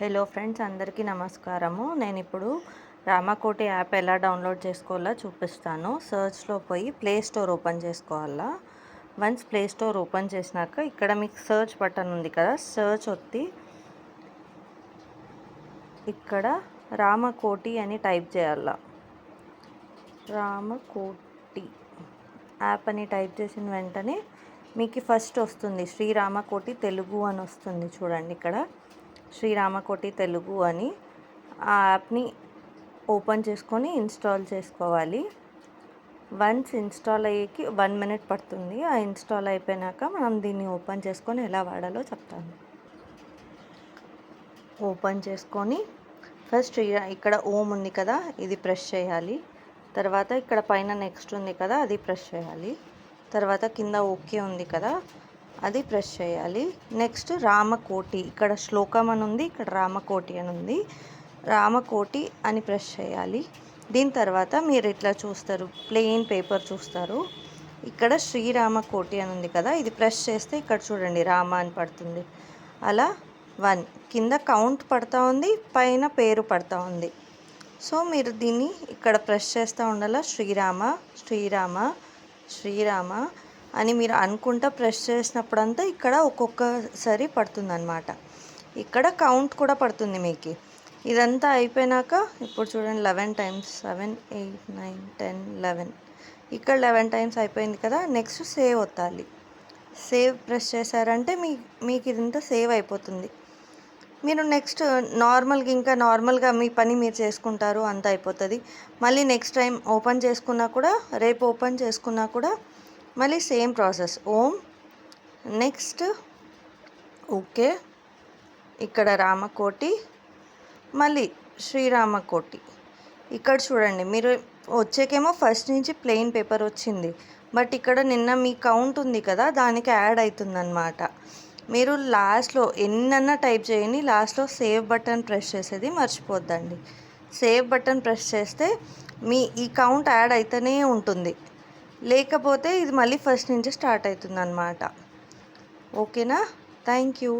Hello friends అందరికీ నమస్కారము. నేను ఇప్పుడు రామకోటి యాప్ ఎలా డౌన్లోడ్ చేసుకోవాలో చూపిస్తాను. సర్చ్లో పోయి ప్లే స్టోర్ ఓపెన్ చేసుకోవాలా? వన్స్ ప్లే స్టోర్ ఓపెన్ చేసినాక ఇక్కడ మీకు సర్చ్ బటన్ ఉంది కదా సర్చ్ ఒత్తి ఇక్కడ రామకోటి అని టైప్ చేయాల? రామకోటి యాప్ అని టైప్ చేసిన వెంటనే మీకు ఫస్ట్ వస్తుంది శ్రీరామకోటి తెలుగు అని వస్తుంది చూడండి ఇక్కడ. శ్రీరామకోటి తెలుగు అని ఆ యాప్ని ఓపెన్ చేసుకొని ఇన్స్టాల్ చేసుకోవాలి. వన్స్ ఇన్స్టాల్ అయ్యేకి వన్ మినిట్ పడుతుంది. ఆ ఇన్స్టాల్ అయిపోయినాక మనం దీన్ని ఓపెన్ చేసుకొని ఎలా వాడాలో చెప్తాను. ఓపెన్ చేసుకొని ఫస్ట్ ఇక్కడ ఓమ్ ఉంది కదా ఇది ప్రెస్ చేయాలి. తర్వాత ఇక్కడ పైన నెక్స్ట్ ఉంది కదా అది ప్రెస్ చేయాలి. తర్వాత కింద ఓకే ఉంది కదా అది ప్రెస్ చేయాలి. నెక్స్ట్ రామకోటి ఇక్కడ శ్లోకం అని ఉంది ఇక్కడ రామకోటి అని ఉంది. రామకోటి అని ప్రెస్ చేయాలి. దీని తర్వాత మీరు ఇట్లా చూస్తారు ప్లెయిన్ పేపర్ చూస్తారు. ఇక్కడ శ్రీరామకోటి అని ఉంది కదా ఇది ప్రెస్ చేస్తే ఇక్కడ చూడండి రామ అని పడుతుంది. అలా వన్ కింద కౌంట్ పడతా ఉంది పైన పేరు పడతా ఉంది. సో మీరు దీన్ని ఇక్కడ ప్రెస్ చేస్తూ ఉండాల శ్రీరామ శ్రీరామ శ్రీరామ. అని మీరు అనుకుంటా ప్రెస్ చేసినప్పుడంతా ఇక్కడ ఒక్కొక్కసారి పడుతుంది అనమాట ఇక్కడ కౌంట్ కూడా పడుతుంది మీకు. ఇదంతా అయిపోయినాక ఇప్పుడు చూడండి eleven times seven eight nine ten eleven. ఇక్కడ లెవెన్ టైమ్స్ అయిపోయింది కదా నెక్స్ట్ సేవ్ వత్తాలి సేవ్ ప్రెస్ చేశారంటే మీ మీకు ఇదంతా సేవ్ అయిపోతుంది. మీరు నెక్స్ట్ నార్మల్గా ఇంకా నార్మల్గా మీ పని మీరు చేసుకుంటారు అంత అయిపోతుంది. మళ్ళీ నెక్స్ట్ టైం ఓపెన్ చేసుకున్నా కూడా రేపు ఓపెన్ చేసుకున్నా కూడా మళ్ళీ same process. Om. Next. Okay. ఇక్కడ రామకోటి. మళ్ళీ శ్రీరామకోటి. ఇక్కడ చూడండి మీరు వచ్చేకేమో ఫస్ట్ నుంచి ప్లెయిన్ పేపర్ వచ్చింది. బట్ ఇక్కడ నిన్న మీ కౌంట్ ఉంది కదా దానికి యాడ్ అవుతుందన్నమాట. మీరు లాస్ట్లో ఎన్నన్నా టైప్ చేయండి లాస్ట్లో సేవ్ బటన్ ప్రెస్ చేసేది మర్చిపోద్దండి. సేవ్ బటన్ ప్రెస్ చేస్తే మీ ఈ కౌంట్ యాడ్ అవుతూనే ఉంటుంది. లేకపోతే ఇది మళ్ళీ ఫస్ట్ నుంచి స్టార్ట్ అవుతుంది అనమాట ఓకేనా? Thank you